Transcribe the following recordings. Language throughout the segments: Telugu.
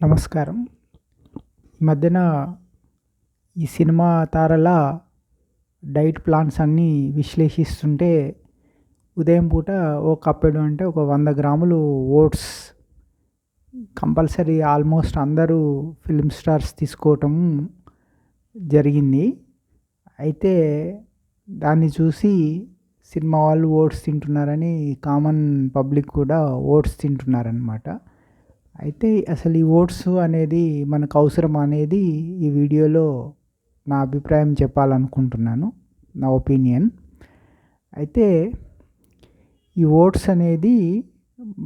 నమస్కారం. ఈ మధ్యన ఈ సినిమా తారల డైట్ ప్లాన్స్ అన్నీ విశ్లేషిస్తుంటే ఉదయం పూట ఓ కప్పెడు అంటే ఒక వంద గ్రాములు ఓట్స్ కంపల్సరీ ఆల్మోస్ట్ అందరూ ఫిల్మ్ స్టార్స్ తీసుకోవటం జరిగింది. అయితే దాన్ని చూసి సినిమా వాళ్ళు ఓట్స్ తింటున్నారని కామన్ పబ్లిక్ కూడా ఓట్స్ తింటున్నారనమాట అయితే అసలు ఈ ఓట్స్ అనేది మనకు అవసరం అనేది ఈ వీడియోలో నా అభిప్రాయం చెప్పాలనుకుంటున్నాను నా ఒపీనియన్. అయితే ఈ ఓట్స్ అనేది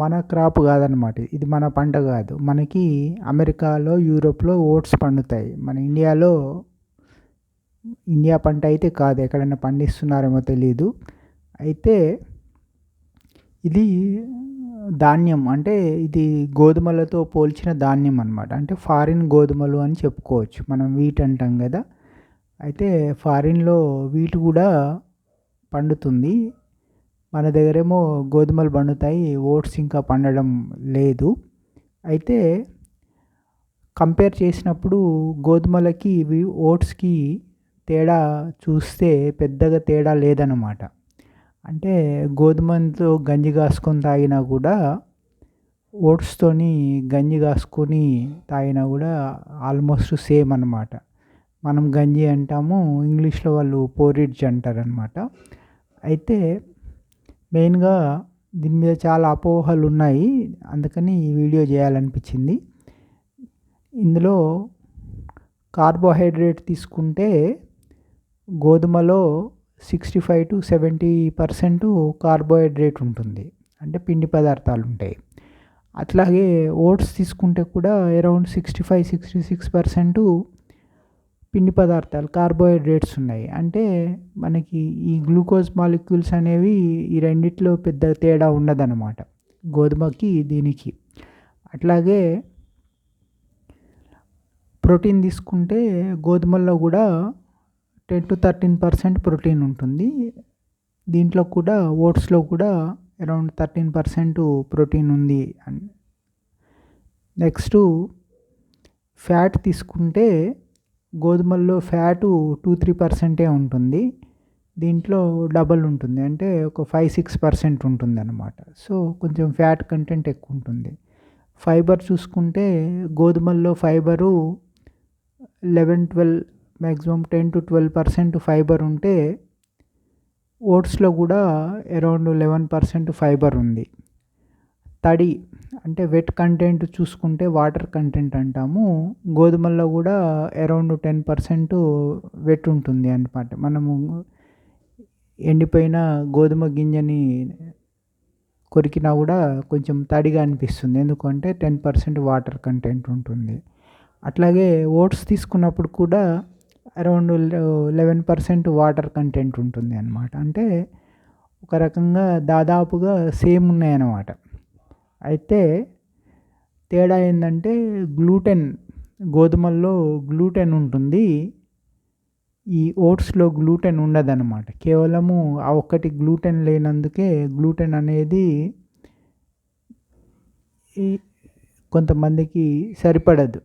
మన క్రాప్ కాదనమాట ఇది మన పంట కాదు. మనకి అమెరికాలో యూరోప్లో ఓట్స్ పండుతాయి. మన ఇండియాలో ఇండియా పంట అయితే కాదు ఎక్కడైనా పండిస్తున్నారేమో తెలియదు అయితే ఇది ధాన్యం అంటే ఇది గోధుమలతో పోల్చిన ధాన్యం అనమాట అంటే ఫారిన్ గోధుమలు అని చెప్పుకోవచ్చు. మనం వీట్ అంటాం కదా. అయితే ఫారిన్లో వీట్ కూడా పండుతుంది. మన దగ్గరేమో గోధుమలు పండుతాయి. ఓట్స్ ఇంకా పండడం లేదు. అయితే కంపేర్ చేసినప్పుడు గోధుమలకి ఓట్స్కి తేడా చూస్తే పెద్దగా తేడా లేదన్నమాట. అంటే గోధుమతో గంజి కాసుకొని తాగినా కూడా ఓట్స్తోని గంజి కాసుకొని తాగినా కూడా ఆల్మోస్ట్ సేమ్ అనమాట మనం గంజి అంటాము ఇంగ్లీష్లో వాళ్ళు పోరిడ్జ్ అంటారనమాట అయితే మెయిన్గా దీని మీద చాలా అపోహలు ఉన్నాయి. అందుకని ఈ వీడియో చేయాలనిపించింది. ఇందులో కార్బోహైడ్రేట్ తీసుకుంటే గోధుమలో sixty five to seventy percent carbohydrate ఉంటుంది. అంటే పిండి పదార్థాలు ఉంటాయి. అట్లాగే ఓట్స్ తీసుకుంటే కూడా around sixty five sixty six percent పిండి పదార్థాలు కార్బోహైడ్రేట్స్ ఉన్నాయి. అంటే మనకి ఈ గ్లూకోజ్ మాలిక్యూల్స్ అనేవి ఈ రెండిట్లో పెద్ద తేడా ఉండదన్నమాట. గోధుమకి దీనికి. అట్లాగే ప్రోటీన్ తీసుకుంటే గోధుమల్లో కూడా ten to thirteen percent protein ఉంటుంది. దీంట్లో కూడా ఓట్స్లో కూడా అరౌండ్ థర్టీన్ పర్సెంట్ ప్రోటీన్ ఉంది నెక్స్ట్ ఫ్యాట్ తీసుకుంటే గోధుమల్లో ఫ్యాటు టూ త్రీ పర్సెంటే ఉంటుంది. దీంట్లో డబల్ ఉంటుంది. అంటే ఒక ఫైవ్ సిక్స్ పర్సెంట్ ఉంటుంది అనమాట సో కొంచెం ఫ్యాట్ కంటెంట్ ఎక్కువ ఉంటుంది. ఫైబర్ చూసుకుంటే గోధుమల్లో fibre eleven twelve maximum ten to twelve percent fibre ఉంటే ఓట్స్లో కూడా అరౌండ్ లెవెన్ పర్సెంట్ ఫైబర్ ఉంది. తడి అంటే వెట్ కంటెంట్ చూసుకుంటే వాటర్ కంటెంట్ అంటాము. గోధుమల్లో కూడా అరౌండ్ టెన్ పర్సెంట్ వెట్ ఉంటుంది అనమాట మనము ఎండిపోయిన గోధుమ గింజని కొరికినా కూడా కొంచెం తడిగా అనిపిస్తుంది. ఎందుకంటే టెన్ పర్సెంట్ వాటర్ కంటెంట్ ఉంటుంది. అట్లాగే ఓట్స్ తీసుకున్నప్పుడు కూడా around eleven percent water content ఉంటుంది అనమాట అంటే ఒక రకంగా దాదాపుగా సేమ్ ఉన్నాయన్నమాట. అయితే తేడా ఏంటంటే గ్లూటెన్ గోధుమల్లో గ్లూటెన్ ఉంటుంది. ఈ ఓట్స్లో గ్లూటెన్ ఉండదన్నమాట. కేవలము ఆ ఒక్కటి గ్లూటెన్ లేనందుకే గ్లూటెన్ అనేది ఈ కొంతమందికి సరిపడదు.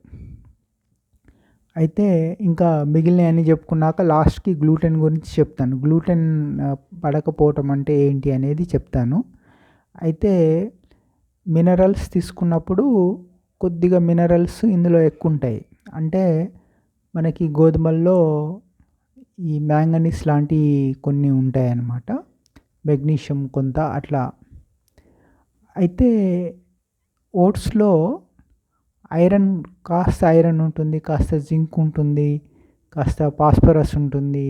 అయితే ఇంకా మిగిలినవన్నీ చెప్పుకున్నాక లాస్ట్కి గ్లూటెన్ గురించి చెప్తాను. గ్లూటెన్ పడకపోవటం అంటే ఏంటి అనేది చెప్తాను. అయితే మినరల్స్ తీసుకున్నప్పుడు కొద్దిగా మినరల్స్ ఇందులో ఎక్కువ ఉంటాయి అంటే మనకి గోధుమల్లో ఈ మ్యాంగనీస్ లాంటి కొన్ని ఉంటాయి అన్నమాట మెగ్నీషియం కొంత అట్లా. అయితే ఓట్స్లో ఐరన్ కాస్త ఐరన్ ఉంటుంది కాస్త జింక్ ఉంటుంది కాస్త ఫాస్ఫరస్ ఉంటుంది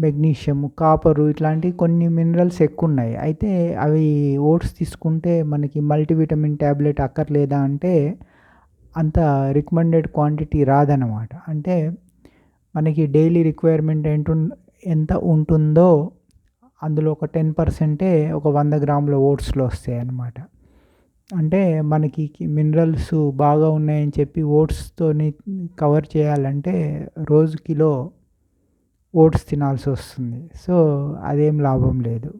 మెగ్నీషియం కాపరు ఇట్లాంటి కొన్ని మినరల్స్ ఎక్కువ ఉన్నాయి అయితే అవి ఓట్స్ తీసుకుంటే మనకి మల్టీవిటమిన్ ట్యాబ్లెట్ అక్కర్లేదా అంటే అంత రికమెండెడ్ క్వాంటిటీ రాదనమాట అంటే మనకి డైలీ రిక్వైర్మెంట్ ఏంటు ఎంత ఉంటుందో అందులో ఒక టెన్ పర్సెంటే ఒక వంద గ్రాముల ఓట్స్లో వస్తాయి అన్నమాట అంటే మనకి మినరల్స్ బాగా ఉన్నాయని చెప్పి ఓట్స్తోని కవర్ చేయాలంటే రోజు కిలో ఓట్స్ తినాల్సి వస్తుంది. సో అదేం లాభం లేదు.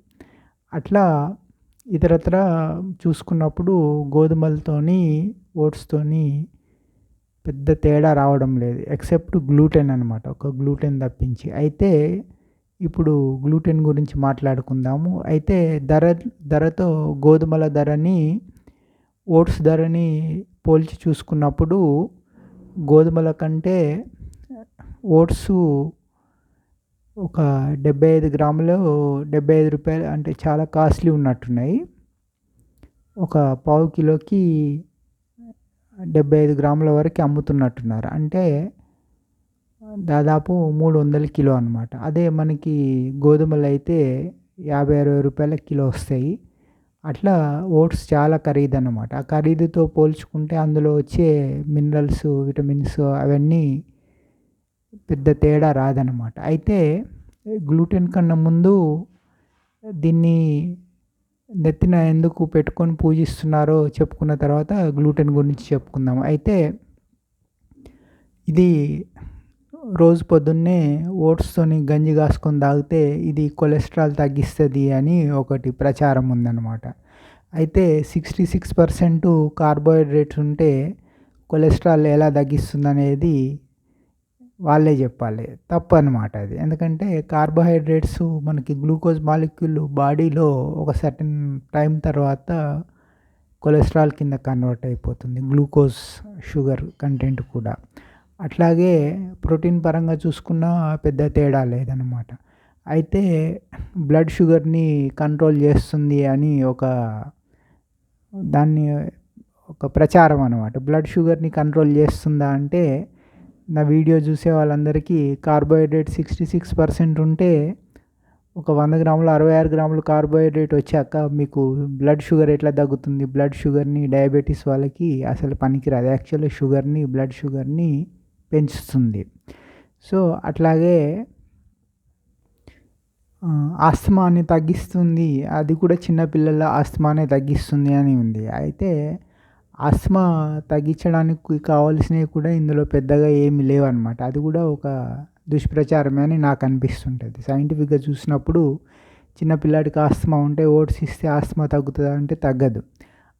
అట్లా ఇతరత్ర చూసుకున్నప్పుడు గోధుమలతోని ఓట్స్తోని పెద్ద తేడా రావడం లేదు. ఎక్సెప్ట్ గ్లూటెన్ అనమాట ఒక గ్లూటెన్ తప్పించి. అయితే ఇప్పుడు గ్లూటెన్ గురించి మాట్లాడుకుందాము. అయితే ధర ధరతో గోధుమల ధరని ఓట్స్ ధరని పోల్చి చూసుకున్నప్పుడు గోధుమల కంటే ఓట్స్ ఒక డెబ్బై ఐదు గ్రాములు డెబ్బై ఐదు రూపాయలు అంటే చాలా కాస్ట్లీ ఉన్నట్టున్నాయి. ఒక పావు కిలోకి డెబ్బై ఐదు గ్రాముల వరకు అమ్ముతున్నట్టున్నారు. అంటే దాదాపు మూడు వందల కిలో అనమాట అదే మనకి గోధుమలు అయితే యాభై అరవై రూపాయల కిలో వస్తాయి. అట్లా ఓట్స్ చాలా ఖరీదు అనమాట ఆ ఖరీదుతో పోల్చుకుంటే అందులో వచ్చే మినరల్స్ విటమిన్స్ అవన్నీ పెద్ద తేడా రాదనమాట అయితే గ్లూటెన్ కన్నా ముందు దీన్ని నెత్తిన ఎందుకు పెట్టుకొని పూజిస్తున్నారో చెప్పుకున్న తర్వాత గ్లూటెన్ గురించి చెప్పుకుందాం. అయితే ఇది రోజు పొద్దున్నే ఓట్స్తోని గంజి కాసుకొని తాగితే ఇది కొలెస్ట్రాల్ తగ్గిస్తుంది అని ఒకటి ప్రచారం ఉందన్నమాట. అయితే సిక్స్టీ సిక్స్ పర్సెంట్ కార్బోహైడ్రేట్స్ ఉంటే కొలెస్ట్రాల్ ఎలా తగ్గిస్తుంది అనేది వాళ్ళే చెప్పాలి. తప్పు అనమాట అది. ఎందుకంటే కార్బోహైడ్రేట్స్ మనకి గ్లూకోజ్ మాలిక్యూల్ బాడీలో ఒక సర్టన్ టైం తర్వాత కొలెస్ట్రాల్ కింద కన్వర్ట్ అయిపోతుంది. గ్లూకోజ్ షుగర్ కంటెంట్ కూడా. అట్లాగే ప్రోటీన్ పరంగా చూసుకున్న పెద్ద తేడా లేదనమాట అయితే బ్లడ్ షుగర్ని కంట్రోల్ చేస్తుంది అని ఒక దాన్ని ఒక ప్రచారం అనమాట బ్లడ్ షుగర్ని కంట్రోల్ చేస్తుందా అంటే నా వీడియో చూసే వాళ్ళందరికీ కార్బోహైడ్రేట్ సిక్స్టీ సిక్స్ పర్సెంట్ ఉంటే ఒక వంద గ్రాములు అరవై ఆరు గ్రాములు కార్బోహైడ్రేట్ వచ్చాక మీకు బ్లడ్ షుగర్ ఎట్లా తగ్గుతుంది? బ్లడ్ షుగర్ని డయాబెటీస్ వాళ్ళకి అసలు పనికిరాదు. యాక్చువల్లీ షుగర్ని బ్లడ్ షుగర్ని పెంచుతుంది. సో అట్లాగే ఆస్తమాని తగ్గిస్తుంది. అది కూడా చిన్నపిల్లల ఆస్తమానే తగ్గిస్తుంది అని ఉంది. అయితే ఆస్తమా తగ్గించడానికి కావాల్సినవి కూడా ఇందులో పెద్దగా ఏమి లేవు అనమాట అది కూడా ఒక దుష్ప్రచారమే అని నాకు అనిపిస్తుంటుంది. సైంటిఫిక్గా చూసినప్పుడు చిన్నపిల్లాడికి ఆస్తమా ఉంటే ఓట్స్ ఇస్తే ఆస్తమా తగ్గుతుందా అంటే తగ్గదు.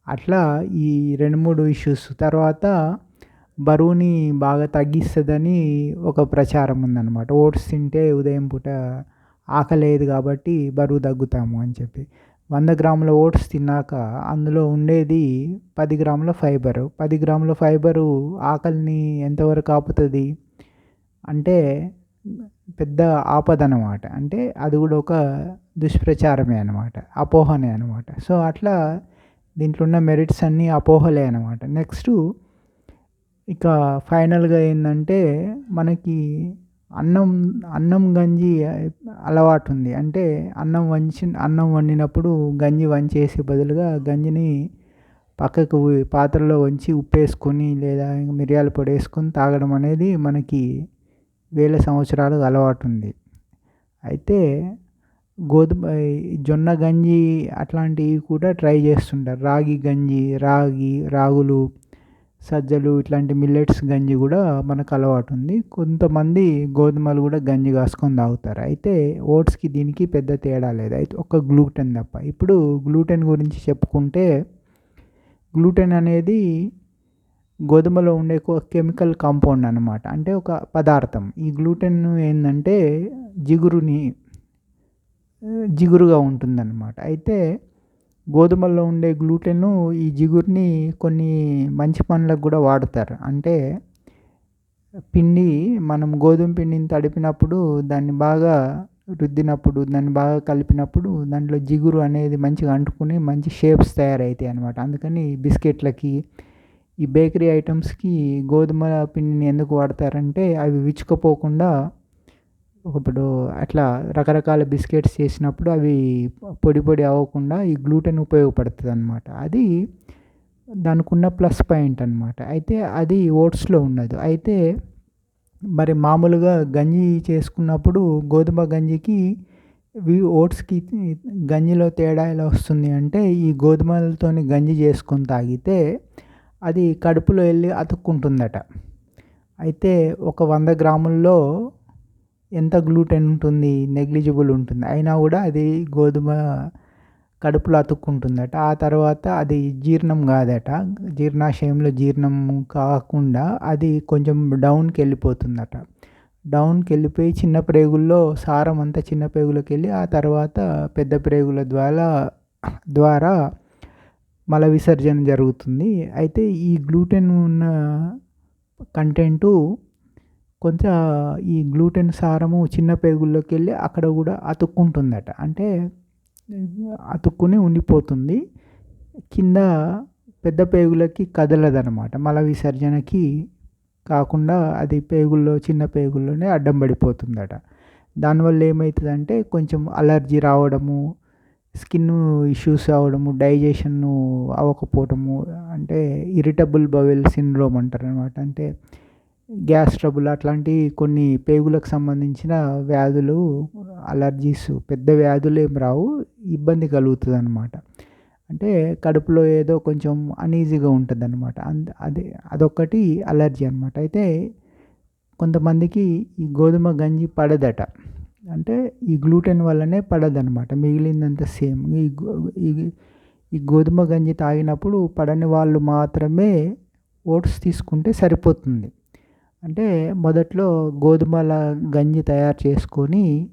అట్లా ఈ రెండు మూడు ఇష్యూస్. తర్వాత బరువుని బాగా తగ్గిస్తుందని ఒక ప్రచారం ఉందన్నమాట. ఓట్స్ తింటే ఉదయం పూట ఆకలేదు కాబట్టి బరువు తగ్గుతాము అని చెప్పి. వంద గ్రాముల ఓట్స్ తిన్నాక అందులో ఉండేది పది గ్రాముల ఫైబరు. పది గ్రాముల ఫైబరు ఆకలిని ఎంతవరకు ఆపుతుంది అంటే పెద్ద ఆపద అనమాట అంటే అది కూడా ఒక దుష్ప్రచారమే అనమాట అపోహనే అనమాట సో అట్లా దీంట్లో ఉన్న మెరిట్స్ అన్నీ అపోహలే అనమాట నెక్స్ట్ ఇక ఫైనల్గా ఏంటంటే మనకి అన్నం అన్నం గంజి అలవాటు ఉంది అంటే అన్నం వంచి అన్నం వండినప్పుడు గంజి వంచేసి బదులుగా గంజిని పక్కకు పాత్రలో వంచి ఉప్పు వేసుకొని లేదా మిరియాల పొడి వేసుకొని తాగడం అనేది మనకి వేల సంవత్సరాలు అలవాటు ఉంది అయితే గోధుమ జొన్న గంజి అట్లాంటివి కూడా ట్రై చేస్తుంటారు. రాగి గంజి రాగి రాగులు సజ్జలు ఇట్లాంటి మిల్లెట్స్ గంజి కూడా మనకు అలవాటు ఉంది. కొంతమంది గోధుమలు కూడా గంజి కాసుకొని తాగుతారు. అయితే ఓట్స్కి దీనికి పెద్ద తేడా లేదు. అయితే ఒక గ్లూటెన్ తప్ప. ఇప్పుడు గ్లూటెన్ గురించి చెప్పుకుంటే గ్లూటెన్ అనేది గోధుమలో ఉండే ఒక కెమికల్ కాంపౌండ్ అనమాట అంటే ఒక పదార్థం. ఈ గ్లూటెన్ ఏంటంటే జిగురుని జిగురుగా ఉంటుందన్నమాట. అయితే గోధుమల్లో ఉండే గ్లూటెన్ను ఈ జిగురుని కొన్ని మంచి పనులకు కూడా వాడతారు. అంటే పిండి మనం గోధుమ పిండిని తడిపినప్పుడు దాన్ని బాగా రుద్దినప్పుడు దాన్ని బాగా కలిపినప్పుడు దాంట్లో జిగురు అనేది మంచిగా అంటుకుని మంచి షేప్స్ తయారవుతాయి అనమాట అందుకని బిస్కెట్లకి ఈ బేకరీ ఐటమ్స్కి గోధుమ పిండిని ఎందుకు వాడతారంటే అవి విచ్చుకుపోకుండా ఇప్పుడు అట్లా రకరకాల బిస్కెట్స్ చేసినప్పుడు అవి పొడి పొడి అవ్వకుండా ఈ గ్లూటెన్ ఉపయోగపడుతుంది అనమాట అది దానికి ఉన్న ప్లస్ పాయింట్ అనమాట అయితే అది ఓట్స్లో ఉండదు అయితే మరి మామూలుగా గంజి చేసుకున్నప్పుడు గోధుమ గంజికి ఓట్స్కి గంజిలో తేడా ఎలా వస్తుంది అంటే ఈ గోధుమలతోని గంజి చేసుకొని తాగితే అది కడుపులో వెళ్ళి అతుక్కుంటుందట. అయితే ఒక వంద గ్రాముల్లో ఎంత గ్లూటెన్ ఉంటుంది నెగ్లిజిబుల్ ఉంటుంది అయినా కూడా అది గోధుమ కడుపులో అతుక్కుంటుందట. ఆ తర్వాత అది జీర్ణం కాదట. జీర్ణాశయంలో జీర్ణం కాకుండా అది కొంచెం డౌన్కి వెళ్ళిపోతుందట. డౌన్కి వెళ్ళిపోయి చిన్న ప్రేగుల్లో సారం అంతా చిన్న ప్రేగులకు వెళ్ళి ఆ తర్వాత పెద్ద ప్రేగుల ద్వారా ద్వారా మల విసర్జన జరుగుతుంది. అయితే ఈ గ్లూటెన్ ఉన్న కంటెంటు కొంచెం ఈ గ్లూటెన్ సారము చిన్న పేగుల్లోకి వెళ్ళి అక్కడ కూడా అతుక్కుంటుందట. అంటే అతుక్కుని ఉండిపోతుంది. కింద పెద్ద పేగులకి కదలదనమాట మల విసర్జనకి కాకుండా అది పేగుల్లో చిన్న పేగుల్లోనే అడ్డం పడిపోతుందట. దానివల్ల ఏమవుతుందంటే కొంచెం అలర్జీ రావడము స్కిన్ ఇష్యూస్ అవడము డైజెషన్ అవ్వకపోవడము అంటే ఇరిటబుల్ బవెల్ సిండ్రోమ్ అంటారు అనమాట అంటే గ్యాస్ ట్రబుల్ అట్లాంటి కొన్ని పేగులకు సంబంధించిన వ్యాధులు అలర్జీస్ పెద్ద వ్యాధులు ఏం రావు. ఇబ్బంది కలుగుతుంది అనమాట అంటే కడుపులో ఏదో కొంచెం అనీజీగా ఉంటుంది అనమాట అదే అదొక్కటి అలర్జీ అనమాట అయితే కొంతమందికి ఈ గోధుమ గంజి పడదట. అంటే ఈ గ్లూటెన్ వల్లనే పడదనమాట మిగిలిందంతా సేమ్. ఈ ఈ గోధుమ గంజి తాగినప్పుడు పడని వాళ్ళు మాత్రమే ఓట్స్ తీసుకుంటే సరిపోతుంది. అంటే మొదట్లో గోధుమల గంజి తయారు చేసుకొని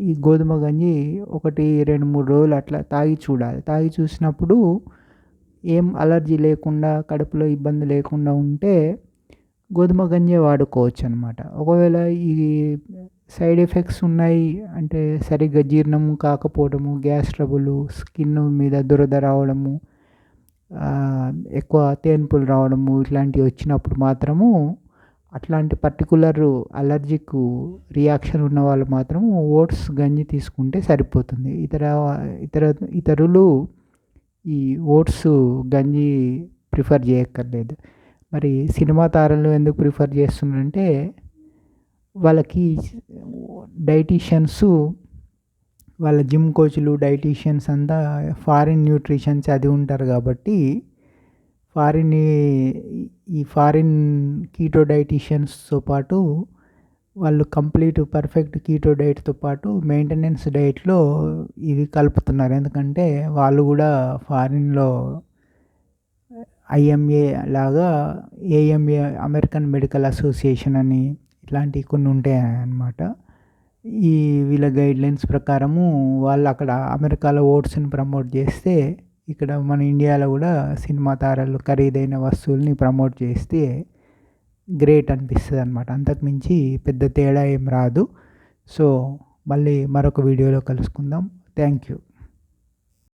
ఈ గోధుమ గంజి ఒకటి రెండు మూడు రోజులు అట్లా తాగి చూడాలి. తాగి చూసినప్పుడు ఏం అలర్జీ లేకుండా కడుపులో ఇబ్బంది లేకుండా ఉంటే గోధుమ గంజే వాడుకోవచ్చు అనమాట ఒకవేళ ఈ సైడ్ ఎఫెక్ట్స్ ఉన్నాయి అంటే సరిగ్గా జీర్ణం కాకపోవడము గ్యాస్ ట్రబుల్ స్కిన్ మీద దురద రావడము ఎక్కువ తేన్పులు రావడము ఇట్లాంటివి వచ్చినప్పుడు మాత్రము అట్లాంటి పర్టికులర్ అలర్జిక్ రియాక్షన్ ఉన్న వాళ్ళు మాత్రం ఓట్స్ గంజి తీసుకుంటే సరిపోతుంది. ఇతర ఇతర ఇతరులు ఈ ఓట్స్ గంజి ప్రిఫర్ చేయక్కర్లేదు. మరి సినిమా తారలు ఎందుకు ప్రిఫర్ చేస్తున్నారంటే వాళ్ళకి డైటీషియన్స్ వాళ్ళ జిమ్ కోచ్లు డైటీషియన్స్ అంతా ఫారిన్ న్యూట్రిషన్స్ అది ఉంటారు కాబట్టి ఫారిన్ ఈ ఫారిన్ కీటో డైటీషియన్స్తో పాటు వాళ్ళు కంప్లీట్ పర్ఫెక్ట్ కీటో డైట్తో పాటు మెయింటెనెన్స్ డైట్లో ఇవి కలుపుతున్నారు. ఎందుకంటే వాళ్ళు కూడా ఫారిన్లో ఐఎంఏ లాగా ఏఎంఏ అమెరికన్ మెడికల్ అసోసియేషన్ అని ఇట్లాంటివి కొన్ని ఉంటాయి అన్నమాట ఈ వీళ్ళ గైడ్లైన్స్ ప్రకారము వాళ్ళు అక్కడ అమెరికాలో ఓట్స్ని ప్రమోట్ చేస్తే ఇక్కడ మన ఇండియాలో కూడా సినిమా తారలు ఖరీదైన వస్తువుల్ని ప్రమోట్ చేస్తే గ్రేట్ అనిపిస్తుంది అనమాట అంతకుమించి పెద్ద తేడా ఏం రాదు. సో మళ్ళీ మరొక వీడియోలో కలుసుకుందాం. Thank you.